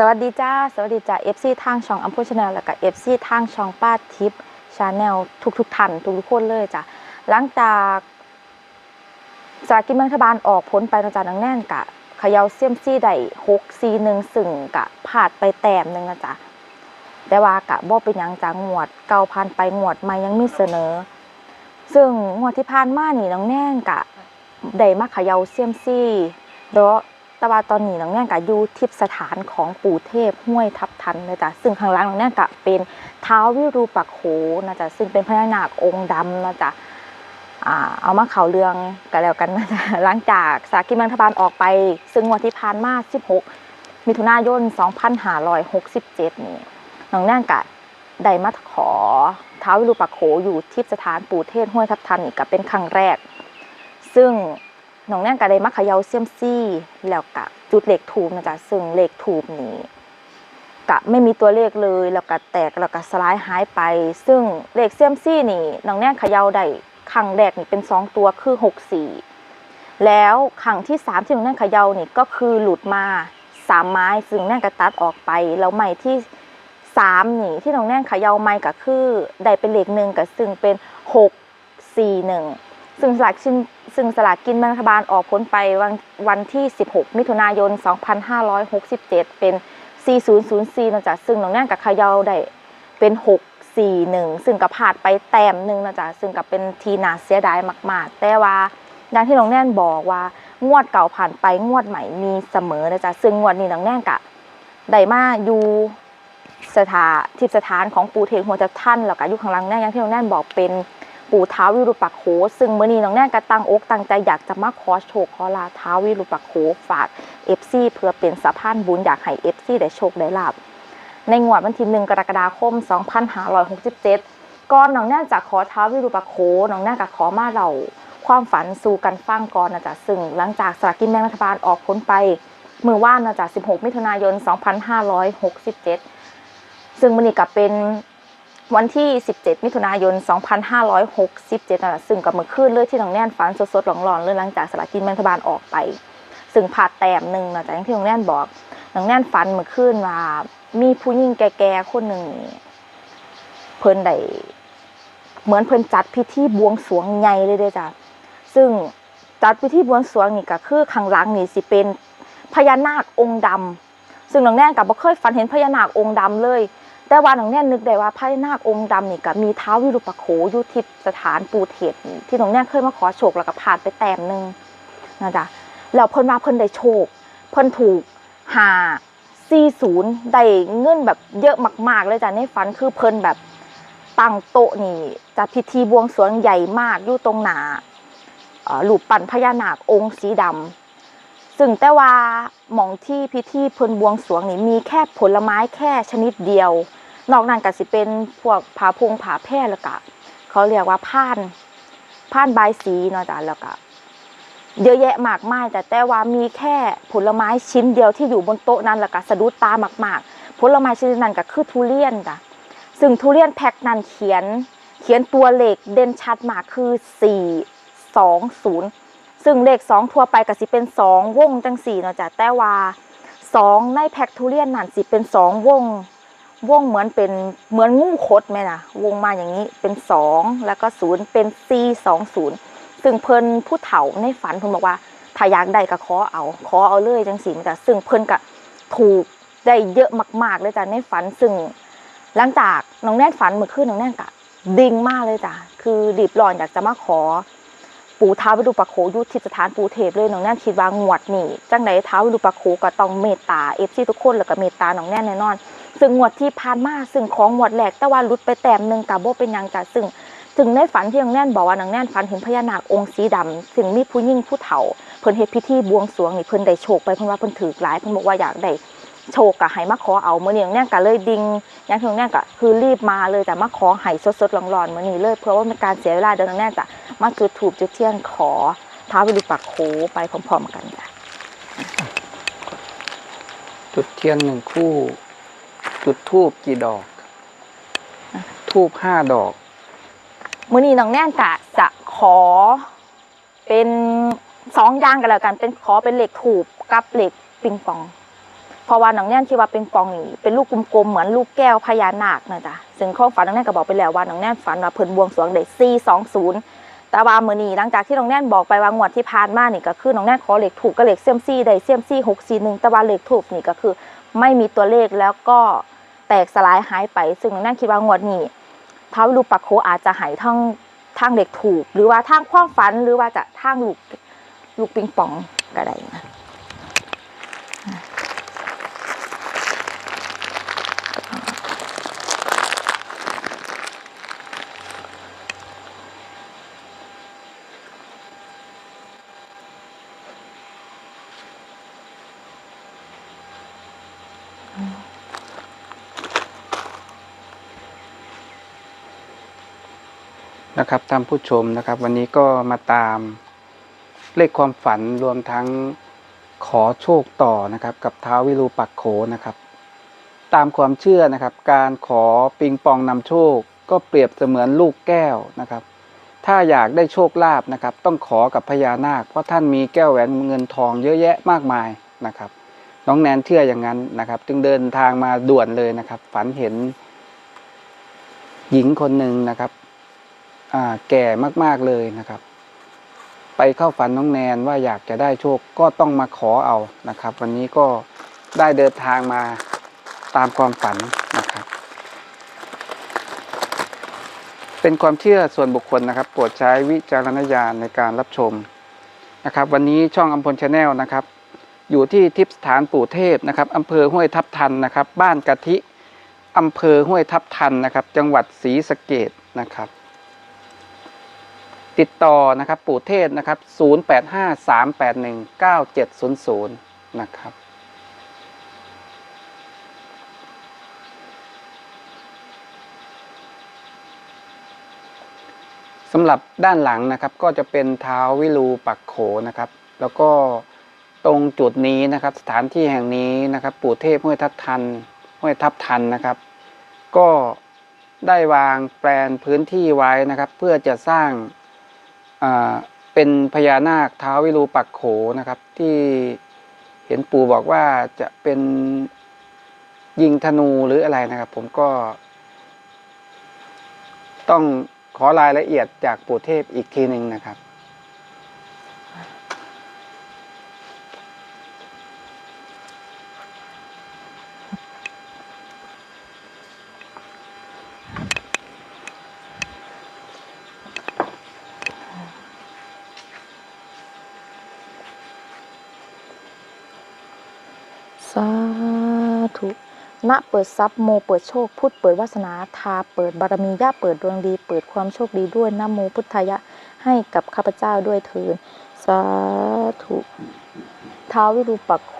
สวัสดีจ้า สวัสดีจ้า FC ทางช่องอัมพูชาแนลแล้วก็ FC ทางช่องป้าทิพย์ชาแนลทุกทุกๆท่านทุกทุกๆคนเลยจ้ะหลังจากสลากกินแบ่งรัฐบาลออกผลไปนาะจ้ะนังแน่นกะเขย่าเซียมซี่ได้หกซีหนึ่งซึ่งกะพลาดไปแต้มหนึ่งนะจ๊ะแต่ว่ากะบ่เป็นยังจ้างวดเก่าพันไปงวดใหม่ยังมีเสนอ ซึ่งงวดที่ผ่านมานี่น้องแน่นกะได้มาเขย่าเซียมซี่แล้ว แต่ว่าตอนนี้น้องแน่นกะอยู่ทิพสถานของปู่เทพห้วยทับทันเลยจ้ะซึ่งข้างล่างน้องแน่นกะเป็นท้าววิรูปักโขนะจ๊ะซึ่งเป็นพญานาคองค์ดำนะจ๊ะเอามาเข่าเรื่องกันแล้วกันนะจ๊ะหลังจากสากินแบ่งรัฐบาลออกไป ซึ่งงวดที่ผ่านมา 16 มิถุนายน 2567 นี่น้องแน่นกะได้มาขอท้าววิรูปักโขอยู่ที่สถานปู่เทพห้วยทับทันนี่ก็เป็นครั้งแรก ซึ่ง น้องแน่นก็ได้มาเขย่าเซียมซี่แล้วกะจุดเหล็กถูกนะจ๊ะซึ่งเหล็กถูกนี้กะไม่มีตัวเลขเลยแล้วก็แตกแล้วก็สลายหายไป ซึ่งเลขเซียมซี่นี่น้องแน่นเขย่าได้ครั้งแรกนี่เป็นสองตัวคือหกสี่แล้วครั้งที่สามที่น้องแน่นเขย่านี่ก็คือหลุดมาสามไม้ ซึ่งแน่นก็ตัดออกไปแล้วใหม่ที่สามนี่ที่น้องแน่นเขย่าไม้ก็คือได้เป็นเลขหนึ่งก็ซึ่งเป็นหกสี่หนึ่ง ซึ่งสลากชินซึ่งสลากกินแบ่งรัฐบาลออกผลไปวันวันที่ 16 มิถุนายน 2567 เป็น 4004นะจ๊ะซึ่งน้องแน่นกับขยาได้เป็น 641 ซึ่งกับพลาดไปแต้มหนึ่งนะจ๊ะซึ่งกับเป็นทีนาเสียดายมาก ๆ แต่ว่าดังที่น้องแน่นบอกว่างวดเก่าผ่านไปงวดใหม่มีเสมอนะจ๊ะซึ่งงวดนี้น้องแน่นกะได้มาอยู่สถานทิพสถานของปูเทงหัวจะท่านแล้วก็อยู่ข้างหลังแน่อย่างที่น้องแน่นบอกเป็น ปู่ท้าววิรูปักโขซึ่งเมื่อนี้น้องแน่นก็ตั้งอกตังใจอยากจะมาขอโชคขอลาท้าววิรูปักโขฝากเอฟซีเพื่อเป็นสะพานบุญอยากให้เอฟซีได้โชคได้ลาบในงวดวันที่หนึ่งกรกฎาคม 2567 ก่อนน้องแน่จะขอท้าววิรูปักโขน้องแน่ก็ขอมาเราความฝันสู่กันฟังก่อนนะจ๊ะซึ่งหลังจากสลากกินแบ่งรัฐบาลออกผลไปเมื่อว่านนะจ๊ะ16 มิถุนายน 2567 ซึ่งมันนี่ก็เป็น วันที่ 17 มิถุนายน 2567นะซึ่งกับมือคืนเลยที่น้องแน่นฝันสดๆหลอนๆเลยหลังจากสลากินแบ่งรัฐบาลออกไป ซึ่งผ่าแต้มหนึ่งนะจางที่น้องแน่นบอกน้องแน่นฝันเมื่อคืนว่ามีผู้หญิงแก่ๆคนหนึ่งนี่เพิ่นได้เหมือนเพิ่นจัดพิธีบวงสรวงใหญ่เลยเด้จ้ะซึ่งจัดพิธีบวงสรวงนี่ก็คือข้างหลังนี่สิเป็นพญานาคองค์ดำซึ่งน้องแน่นก็บ่เคยฝันเห็นพญานาคองค์ดำเลย แต่ว่าน้องแน่นนึกได้ว่าพญานาคองค์ดำนี่ก็มีเท้าวิรูปักโขอยู่ที่สถานปูเทศนี่ที่น้องแน่นเคยมาขอโชคแล้วก็ผ่านไปแต้มหนึงนะจ๊ะแล้วเพิ่นว่าเพิ่นได้โชค เพิ่นถูกหา40ได้เงินแบบเยอะมาก ๆ เลยจ้ะในฝันคือเพิ่นแบบตั้งโต๊ะนี่จัดพิธีบวงสรวงใหญ่มากอยู่ตรงหนาเอ่อรูปปั้นพญานาคองค์สีดำซึ่งแต่ว่าหมองที่พิธีเพิ่นบวงสรวงนี่มีแค่ผลไม้แค่ชนิดเดียว นอกนั้นก็สิเป็นพวกผาพงผาแพร่แล้วก็เขาเรียกว่าผ่านผ่านใบสีเนาะจ้ะแล้วก็เยอะแยะมากมายแต่แต่ว่ามีแค่ผลไม้ชิ้นเดียวที่อยู่บนโต๊ะนั้นแล้วก็สะดุดตามากๆ ผลไม้ชนิดนั้นก็คือทุเรียนจ้ะซึ่งทุเรียนแพ็คนั้นเขียน เขียนตัวเลขเด่นชัดมากคือ 4 2 0 ซึ่งเลขสองทั่วไปก็สิเป็นสองวงจังสี่เนาะจ้ะแต่ว่าสองในแพ็คทุเรียนนั่นสิเป็นสองวง วงเหมือนเป็นเหมือนงูคดไหมนะวงมาอย่างนี้เป็นสองแล้วก็ศูนย์เป็นซีสองศูนย์ซึ่งเพิ่นผู้เฒ่าในฝันเพิ่นบอกว่าถ้าอยากได้ก็ขอเอาขอเอาเลยจังสีจ้ะซึ่งเพิ่นก็ถูกได้เยอะมากๆเลยจ้ะในฝันซึ่ง หลังจากน้องแน่นฝันเมื่อคืนน้องแน่นกะดิ่งมากเลยจ้ะคือดีบร้อนอยากจะมาขอ ปู่ท้าววิรูปโขยุทิสถานปูเทพเลยน้องแน่นคิดว่างวดนี่จังไหนท้าววิรูปโขก็ต้องเมตตาเอฟซีทุกคนแล้วก็เมตตาน้องแน่นแน่นอน ซึ่งงวดที่ผ่านมาซึ่งของงวดแรกแต่ว่าหลุดไปแต้มหนึ่งกับโบเป็นยังจ้ะซึ่งถึงในฝันที่น้องแน่นบอกว่าน้องแน่นฝันเห็นพญานาคองค์สีดำซึ่งมีผู้ยิ่งผู้เฒ่าเพิ่นเฮ็ดพิธีบวงสรวงนี่เพิ่นได้โชคไปเพิ่นว่าเพิ่นถือหลายเพิ่นบอกว่าอยากได้โชคก็ให้มาขอเอาเมื้อนี้น้องแน่นก็เลยดิงย่างที่น้องแน่นก็คือรีบมาเลยแต่มาขอให้สดๆร้อนๆมื้อนี้เลยเพราะว่าเป็นการเสียเวลาเดินน้องแน่นจ้ะมาจุดธูปจุดเทียนขอท้าวิรูปักโขไปพร้อมๆกันจ้ะจุดเทียนหนึ่งคู่ จุดทูบกี่ดอก ทูบห้าดอก มื้อนี้น้องแน่นกะจะขอ เป็นสองอย่างกันแล้วกัน เป็นขอเป็นเหล็กถูกกับเหล็กปิงปอง เพราะว่าน้องแน่นคิดว่าเป็นปองนี่เป็นลูกกลมๆเหมือนลูกแก้วพญานาคนะจ๊ะซึ่งข้อฝันน้องแน่นก็บอกไปแล้วว่าน้องแน่นฝันว่าเพิ่นบวงสรวงได้420แต่ว่ามื้อนี้หลังจากที่น้องแน่นบอกไปว่างวดที่ผ่านมานี่ก็คือน้องแน่นขอเหลขถูกกับเหลขเซียมซี่ได้เซียมซี่641แต่ว่าเหลขถูกนี่ก็คือไม่มีตัวเลขแล้วก็ แตกสลายหายไป ซึ่งนั่นคิดว่างวดนี้ท้าววิรูปักโคอาจจะหายทั้งทางเด็กถูก หรือว่าทางความฝันหรือว่าจะทางลูกลูกปิงปองก็ได้นะ นะครับท่านผู้ชมนะครับ วันนี้ก็มาตามเลขความฝันรวมทั้งขอโชคต่อนะครับ กับท้าววิรูปักโขนะครับ ตามความเชื่อนะครับ การขอปิงปองนำโชค ก็เปรียบเสมือนลูกแก้วนะครับ ถ้าอยากได้โชคลาภนะครับ ต้องขอกับพญานาค เพราะท่านมีแก้วแหวนเงินทองเยอะแยะมากมายนะครับ น้องแนนเชื่ออย่างนั้นนะครับ จึงเดินทางมาด่วนเลยนะครับ ฝันเห็นหญิงคนหนึ่งนะครับ แก่มากๆเลยนะครับ ไปเข้าฝันน้องแนนว่าอยากจะได้โชคก็ต้องมาขอเอานะครับ วันนี้ก็ได้เดินทางมาตามความฝันนะครับ เป็นความเชื่อส่วนบุคคลนะครับโปรดใช้วิจารณญาณในการรับชมนะครับ วันนี้ช่องอัมพลชาแนลนะครับ อยู่ที่ทิพยสถานปู่เทพนะครับอำเภอห้วยทับทันนะครับ บ้านกะทิอำเภอห้วยทับทันนะครับ จังหวัดศรีสะเกดนะครับ ติดต่อนะครับปู่เทศนะครับ 0853819700 นะครับสำหรับด้านหลังนะครับก็จะเป็นเท้าวิรูปักโขนะครับ แล้วก็ตรงจุดนี้นะครับ สถานที่แห่งนี้นะครับ ปู่เทพห้วยทับทันห้วยทับทันนะครับ ก็ได้วางแปลนพื้นที่ไว้นะครับ เพื่อจะสร้าง เป็นพญานาคท้าวิรูปักโขนะครับ ที่เห็นปู่บอกว่าจะเป็นยิงธนูหรืออะไรนะครับ ผมก็ ต้องขอรายละเอียดจากปู่เทพอีกทีหนึ่งนะครับ สาธุ ณเปิดทรัพย์โมเปิดโชคพุทธเปิดวาสนาทาเปิดบารมีย่าเปิดดวงดี เปิดความโชคดีด้วยนะโมพุทธายะให้กับข้าพเจ้าด้วยเถิดสาธุท้าวิรูปักโข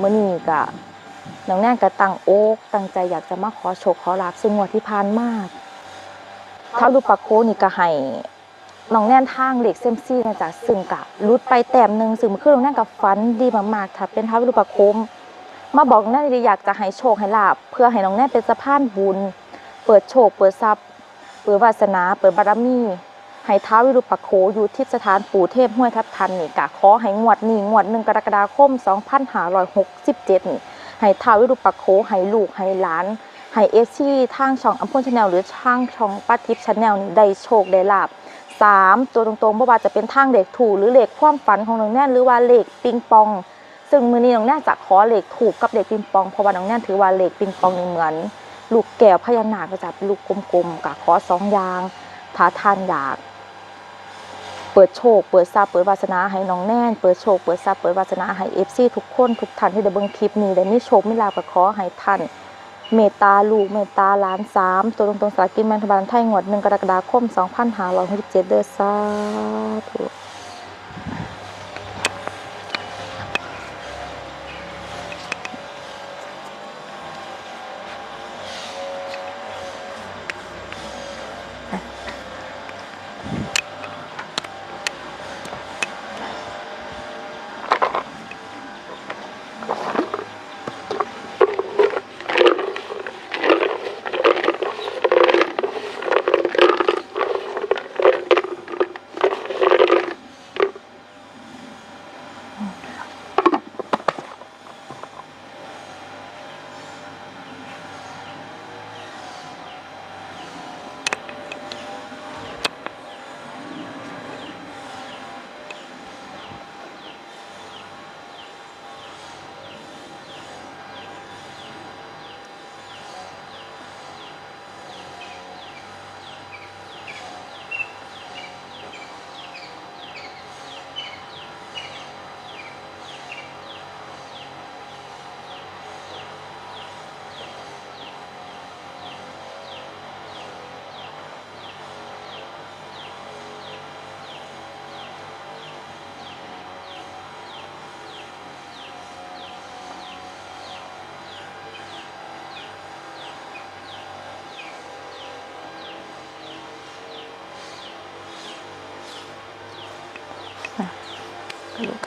มื่อนี้กะน้องแน่นกะตั้งโอ๊กตั้งใจอยากจะมาขอโชคขอลาบซึ่งงวดที่ผ่านมากท้าวิรูปักโขนี่ก็ให้น้องแน่นทางเหล็กเซยมซี่นะจ๊ะซึ่งกะรุดไปแต้มหนึ่งซึ่งมันคือน้องแน่นกับฟันดีมากๆถ้าเป็นท้าวิรูปักโค มาบอกแน่นดีอยากจะให้โชคให้ลาบเพื่อให้น้องแน่นเป็นสะพานบุญ เปิดโชค เปิดทรัพย์ เปิดวาสนา เปิดบารมี ให้ท้าวิรูปักโขอยู่ที่สถานปู่เทพห้วยทับทันนี่กะขอให้งวดนี้งวดหนึ่งกรกฎาคม 2567 นี่ ให้ท้าวิรูปักโขให้ลูกให้หลานให้เอซี่ทางช่องอัมพลชาแนลหรือทางช่องป้าทิพย์ชาแนลนี่ได้โชคได้ลาบสามตัวตรงๆบ่ว่าจะเป็นทางเลขถูหรือเลขความฝันของน้องแน่นหรือว่าเลขปิงปอง ซึ่งมือนี้น้องแน่นจะขอเลขถูกกับเลขปิงปองเพราะว่าน้องแน่นถือว่าเลขปิงปองนี่เหมือน ลูกแก้วพญานาคก็จะเป็นลูกกลมๆกับขอสองยางท้าทานอยากเปิดโชค เปิดทรัพย์เปิดวาสนาให้น้องแน่น เปิดโชค เปิดทรัพย์เปิดวาสนาให้เอฟซีทุกคนทุกท่านที่ได้เบิ่งคลิปนี้ได้มีโชคมีลาภก็ขอให้ท่าน เมตตาลูกเมตตาหลานสามตัวตรงๆสลากกินแบ่งรัฐบาลไทยงวดหนึ่งกรกฎาคม 2567เด้อสาธุ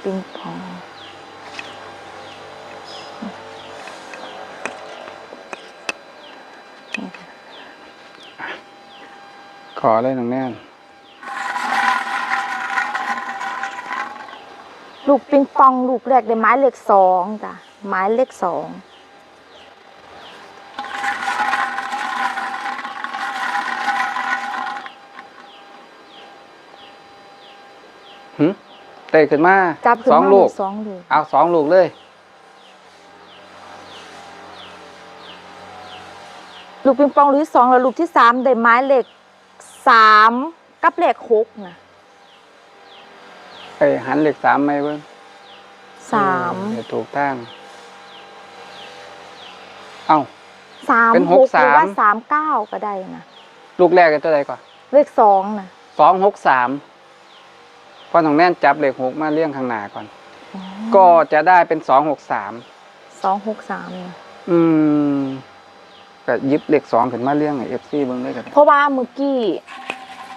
ปิงปองขอเลยน้องแน่น ลูกปิงปอง ลูกแรกได้ไม้เลขสองจ้ะไม้เลขสองหึ เตะขึ้นมาจับขึ้นสองมาลูกสองลูกเอาสองลูกเลยลูกปิงปองลูกที่สองแล้วลูกที่สามได้ไม้เลขสามกับเลขหกนะไปหันเหล็กสามไหมเบิ้งสามเดี๋ยวถูกตั้งเอ้าสามเป็นหหกกหรือว่าสามสามเก้าก็ได้นะลูกแรกกันตัวใดก่อนเลขสองนะสองหกสาม พอน้องแน่นจับเหล็กหกมาเลี่ยงข้างหน้าก่อน ก็จะได้เป็นสองหกสามสองหกสามนะอืมก็หยิบเหล็กสองขึ้นมาเลี่ยงไอเอฟซีเบิ้งได้กันเพราะว่าเมื่อกี้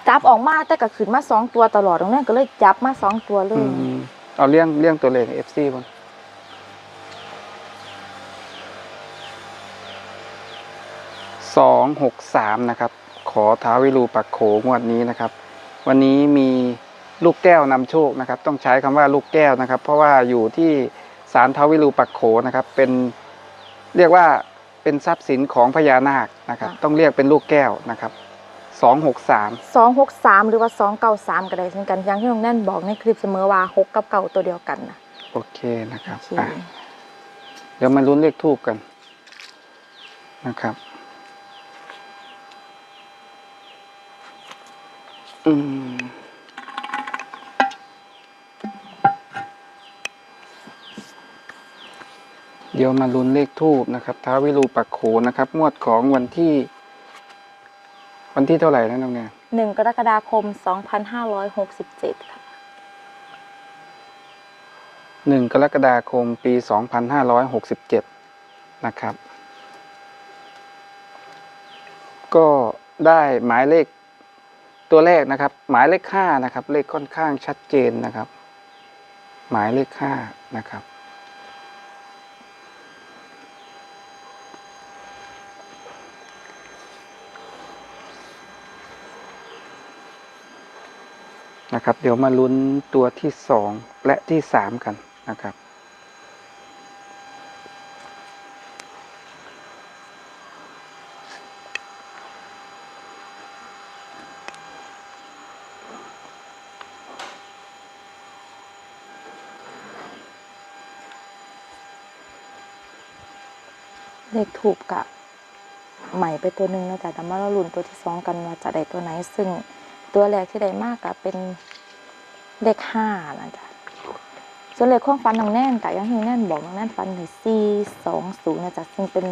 จับออกมาแต่ก็ขึ้นมาสองตัวตลอดตรงนั้นก็เลยจับมาสองตัวเลอืยมเอาเลี่ยงเลี่ยงตัวเลขเอฟซีบ้างสองหกสามนะครับ ขอท้าวิรูปักโขงวดนี้นะครับ วันนี้มี ลูกแก้วนำโชคนะครับ ต้องใช้คำว่าลูกแก้วนะครับ เพราะว่าอยู่ที่ศาลท้าวิรูปักโขนะครับ เป็นเรียกว่าเป็นทรัพย์สินของพญานาคนะครับ ต้องเรียกเป็นลูกแก้วนะครับสองหกสามสองหกสามหรือว่าสองเก้าสามก็ได้เช่นกันอย่างที่น้องแน่นบอกในคลิปเสมอว่าหกกับเก่าตัวเดียวกันนะโอเคนะครับโอเคอะเดี๋ยวมาลุ้นเลขทูบกันนะครับ อืม เดี๋ยวมาลุ้นเลขทูบนะครับท้าววิรูปักโขนะครับงวดของวันที่ วันที่เท่าไหร่นะน้องแนนหนึ่งกรกฎาคมสองพันห้าร้อยหกสิบเจ็ดค่ะ หนึ่งกรกฎาคมปีสองพันห้าร้อยหกสิบเจ็ดนะครับ ก็ได้หมายเลขตัวแรกนะครับ หมายเลขห้านะครับ เลขค่อนข้างชัดเจนนะครับ หมายเลขห้านะครับ นะครับ เดี๋ยวมาลุ้นตัวที่สองและที่สามกันนะครับ เลขถูกกะใหม่ไปตัวหนึ่งนะจ๊ะแต่มาเราลุ้นตัวที่สองกันว่าจะได้ตัวไหนซึ่ง ตัวแรกที่ได้มากกะเป็นเลขห้านะจ๊ะส่วนเลขความฝันน้องแน่นกะอยังที่น้งแน่นบอกน้องแน่นฝันถึงสี่สองศูนย์นะจ๊ะซึ่งเป็น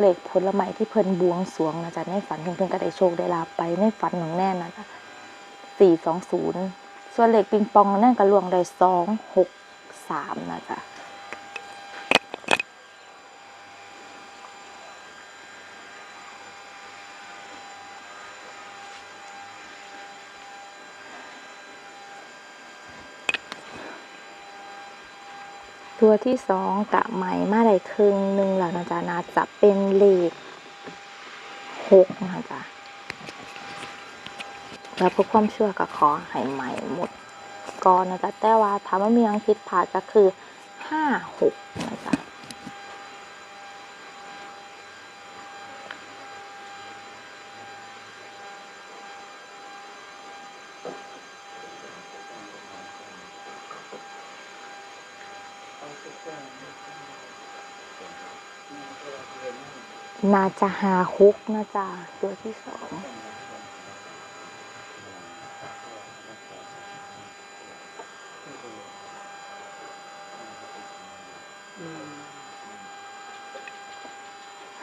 เลขผลไม้ที่เพิ่นบวงสวงนะจ๊ะในฝันเพิ่นเพิ่นก็ได้โชคได้ลาภไปในฝันน้องแน่นนะจ๊ะสี่สองศูนย์ส่วนเลขปิงปองน้องแน่นก็ลวงได้สองหกสามนะจ๊ะ ตัวที่สองกะไหมมาได้ครึ่งหนึ่งแล้วนะจ๊ะน่าจะเป็นเลขหกนะจ๊ะแล้วเพื่อความเชื่อก็ขอให้ใหม่หมดก่อนนะจ๊ะแต่ว่าถามว่ามียังคิดผ่าก็คือห้าหก นะจ๊ะน่าจะหาฮุกนะจ๊ะตัวที่สอง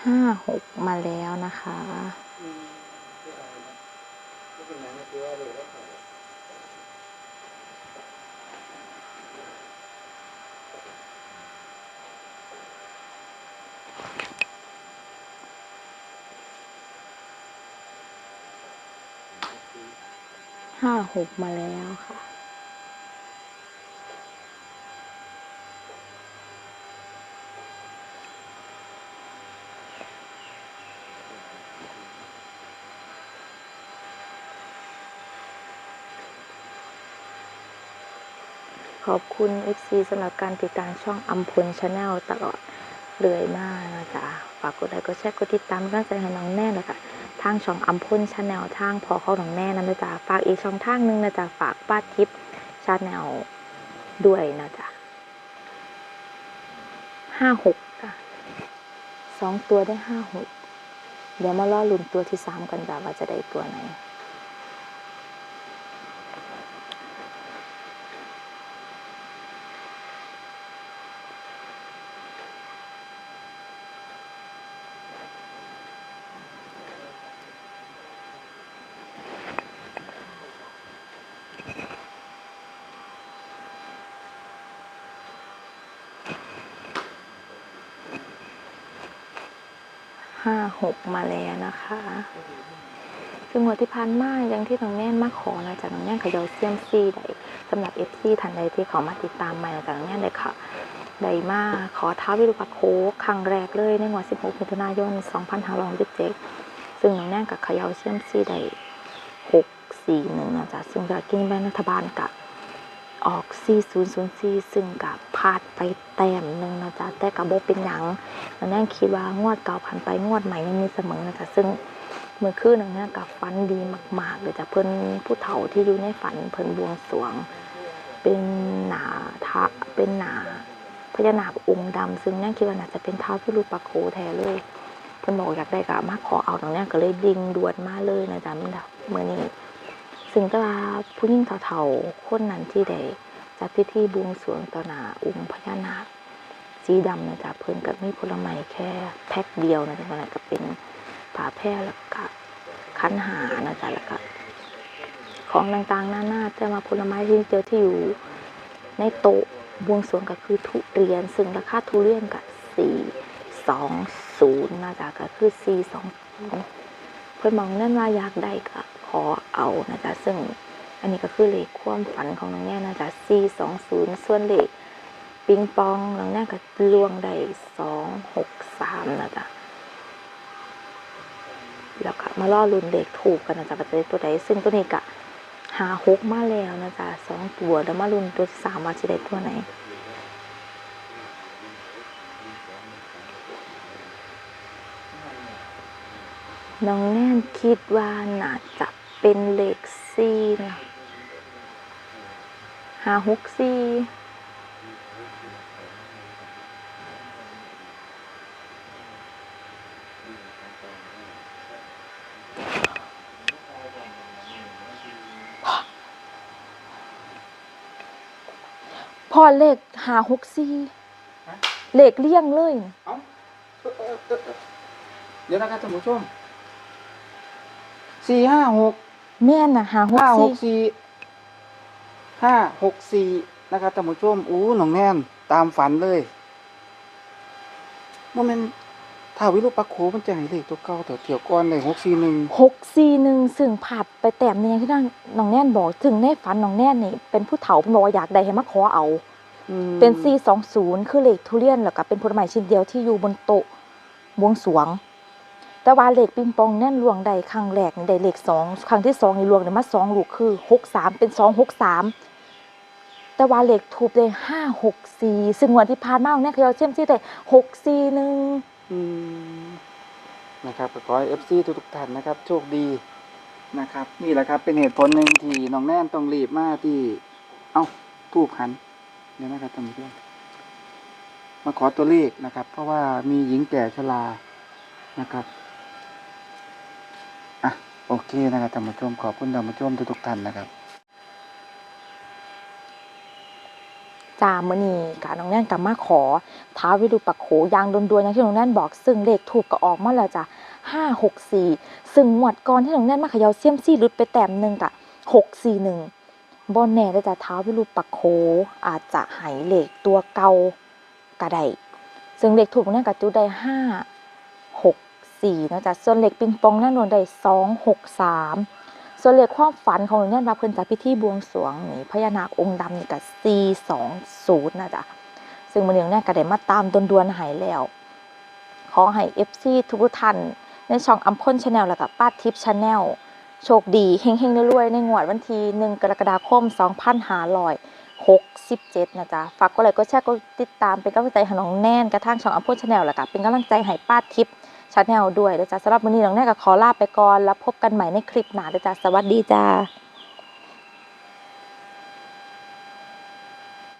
ห้าหกมาแล้วนะคะ หกมาแล้วค่ะ ขอบคุณ FC สำหรับการติดตามช่องอัมพลชาแนลตลอดเลยมากนะจ๊ะ ฝากกดไลค์กดแชร์กดติดตามกำลังใจให้น้องแน่นะค่ะ ทางช่องอัมพลชาแนลทางพอเขาของแน่นะจ๊ะฝากอีกช่องทางหนึงนะจ๊ะฝากป้าทิพย์ชาแนลด้วยนะจ๊ะห้าหกค่ะสองตัวได้ห้าหกเดี๋ยวมาล่อลุ้นตัวที่สามกันจ้ะว่าจะได้ตัวไหน ห้าหกมาแล้วนะคะ คืองวดที่ผ่านมาอย่างที่น้องแน่นมาขอนะจากน้องแน่นขยาเซียมซีได้สำหรับเอฟซีทันใดที่เขามาติดตามใหม่จากน้องแน่นเลยค่ะได้มาขอท้าวิรุปัโคครั้งแรกเลยในงวด 16มิถุนายน 2567ซึ่งน้องแน่นกับขยาเซียมซีได้641นะจ๊ะซึ่งจากกิ้งแบนรัฐบาลกับ ออก 4004 ซึ่งกับพลาดไปแต้มหนึ่งนะจ๊ะ แต่กับโบเป็นหยังแล้วนั่นคิดว่างวดเก่าผ่านไปงวดใหม่ยังมีเสมอนะจ๊ะ ซึ่งเมื่อคืนนั้นนะกับฝันดีมากๆเลยจ้ะเพิ่นผู้เฒ่าที่อยู่ในฝันเพิ่นบวงสรวง เป็นหนาทะเป็นหนาพญานาคองค์ดำซึ่งนั่นคิดว่าน่าจะเป็นเท้าพิรุปักโขแท้เลยเพิ่นบอกอยากได้ก็มาขอเอาตรงนี้ก็เลยดิงด่วนมาเลยนะจ๊ะมันเมื่อนี้ ซึ่งก็ว่าผู้หญิงเฒ่าๆคนนั้นที่ได้จัดพิธีบวงสรวงต่อหน้าองค์พญานาคสีดำนะจ๊ะเพิ่นก็มีผลไม้แค่แพ็คเดียวนะจ๊ะมันก็เป็นผ้าแพร่แล้วก็คันหานะจ๊ะแล้วก็ของต่างๆหน้าๆแต่มาผลไม้ที่เจอที่อยู่ในโต๊ะบวงสรวงก็คือทุเรียน ซึ่งราคาทุเรียนก็สี่สองศูนย์นะจ๊ะก็คือสี่สองศูนย์เพื่อนมองนั่นว่าอยากได้ก็ เอานะจ๊ะซึ่งอันนี้ก็คือเลขความฝันของน้องแน่นะจ๊ะ420ส่วนเลขปิงปองน้องแน่ก็ลวงได้263นะจ๊ะแล้วก็มาล่อลุ้นเลขถูกกันนะจ๊ะว่าจะได้ตัวใดซึ่งตัวนี้ก็หาหกมาแล้วนะจ๊ะสองตัวแล้วมาลุ้นตัวสามว่าจะได้ตัวไหนน้องแน่นคิดว่าน่าจะ เป็นเลขสี่นะห้าหกสี่พอเลขห้าหกสี่ฮะเลขเลี่ยงเลยนะเอ้าเออเออเออเออเดี๋ยวนะครับท่านผู้ชมสี่ห้าหก แม่นนะห้าหกห้าหสี่กสี่ห้าหกสี่นะครับท่านผู้ชมอู้หนองแน่นตามฝันเลยโมเมนถ้าวิรุปักโขมันจะให้เลขตัวเก่าแต่เที่ยวก่อนเลยหกสี่หนึ่งหกสี่หนึ่งซึ่งผัดไปแต้มเนี่ยที่นั่งน้องแน่นบอกถึงในฝันน้องแน่นนี่เป็นผู้เฒ่าเป็นบอกว่าอยากได้ให้มาขอเอาเป็น 420 คือเลขทุเรียนแล้วก็เป็นผลไม้ชิ้นเดียวที่อยู่บนโต๊ะบวงสรวง แต่ว่าเลขปิงปองแน่นลวงได้ครั้งแรกนี่ได้เลขสองครั้งที่สองนี่ลวงได้มาสองลูกคือ63เป็น263แต่ว่าเลขทูบได้564ซึ่งวันที่ผ่านมาเนี่ยคือเราเชื่อมที่ได้641อืมนะครับก็ขอให้เอฟซีทุกๆท่านนะครับ โชคดีนะครับ นี่แหละครับเป็นเหตุผลหนึ่งที่น้องแน่นต้องรีบมาที่ เอ้าทูบหันเดี๋ยวนะครับท่านผู้มมาขอตัวเลขนะครับ เพราะว่ามีหญิงแก่ชรานะครับ โอเคนะครับท่านผู้ชมขอบคุณท่านผู้ชมทุกๆท่านนะครับ จามื้อนี้กาน้องแน่นกลับมาขอท้าวิดูปักโขยางดวนๆอย่างที่น้องแน่นบอก ซึ่งเลขถูกก็ออกมาแล้วจ้ะห้าหกสี่ซึ่งงวดก่อนที่น้องแน่นมาเขย่าเซียมซี่หลุดไปแต้มหนึ่งกะหกสี่หนึ่งบนแน่ได้จ้ะท้าวิดูปักโขอาจจะหายเลขตัวเก่ากระไดซึ่งเลขถูกน้องแน่นกับจูได้ห้าหก สี่นะจ๊ะส่วนเลขปิงปองนั่นนวนได้สองหกสามส่วนเลขความฝันของหนูเนี่ยว่าเพิ่นจัดพิธีบวงสรวงนี่พญานาคองค์ดำนี่ก็420นะจ๊ะซึ่งมื้อนี้เนี่ยก็ได้มาตามดวนๆให้แล้ว ขอให้ FC ทุกท่านในช่องอัมพลชาแนลแล้วก็ป้าทิพย์ชาแนลโชคดีเฮงๆรวยๆในงวดวันที่1กรกฎาคม 2567 67นะจ๊ะ ฝากกดไลค์กดแชร์กดติดตามเป็นกำลังใจให้น้องแน่นกระทั่งช่องอัพพูดชาแนลแล้วก็เป็นกำลังใจให้ป้าทิพย์ ชาแนลด้วยนะจ๊ะสำหรับวันนี้น้องแน่ก็ขอลาไปก่อน แล้วพบกันใหม่ในคลิปหน้านะจ๊ะสวัสดีจ้า